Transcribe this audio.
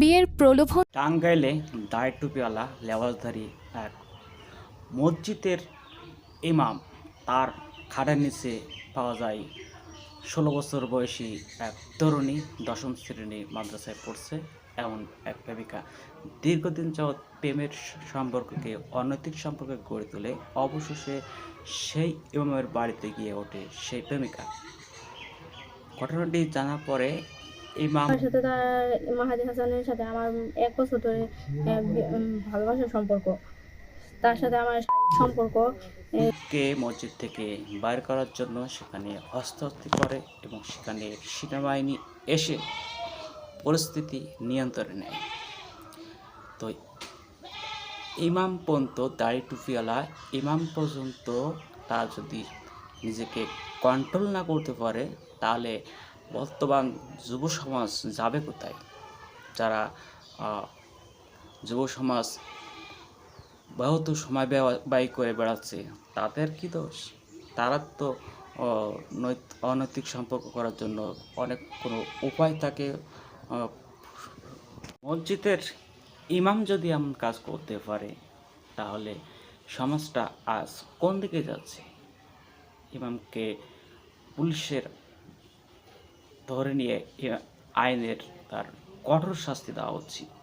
বিয়ের প্রলোভন টাঙ্গাইলে দায় টুপিওয়ালা লেবাসধারী এক মসজিদের ইমাম তার খাড়ের নিচে পাওয়া যায় ষোলো বছর বয়সী এক তরুণী দশম শ্রেণি মাদ্রাসায় পড়ছে এমন এক প্রেমিকা। দীর্ঘদিন যাবৎ প্রেমের সম্পর্ককে অনৈতিক সম্পর্কে গড়ে তোলে, অবশেষে সেই ইমামের বাড়িতে গিয়ে ওঠে সেই প্রেমিকা। ঘটনাটি জানার পরে ইমাম। সাথে তার মাহাদি হাসানের সাথে আমার এক বছর ধরে ভালোবাসার সম্পর্ক। তার সাথে আমার সম্পর্ক কে মসজিদ থেকে বাইর করার জন্য সেখানে হস্তক্ষেপ করে এবং সেখানে সেনাবাহিনী এসে পরিস্থিতি নিয়ন্ত্রণে নেয়। তো ইমাম পর্যন্ত দাড়ি টুপিওয়ালা ইমাম পর্যন্ত তারা যদি নিজেকে কন্ট্রোল না করতে পারে তাহলে বর্তমান যুব সমাজ যাবে কোথায়? যারা যুব সমাজ বহুত সময় ব্যয়- করে বেড়াচ্ছে, তাদের কি দোষ? তারা তো নৈত- অনৈতিক সম্পর্ক করার জন্য অনেক কোনো উপায় থাকে মসজিদের ইমাম যদি এমন কাজ করতে পারে, তাহলে সমাজটা আজ কোন দিকে যাচ্ছে? ইমামকে পুলিশের ধরে নিয়ে আইনের তার কঠোর শাস্তি দেওয়া উচিত।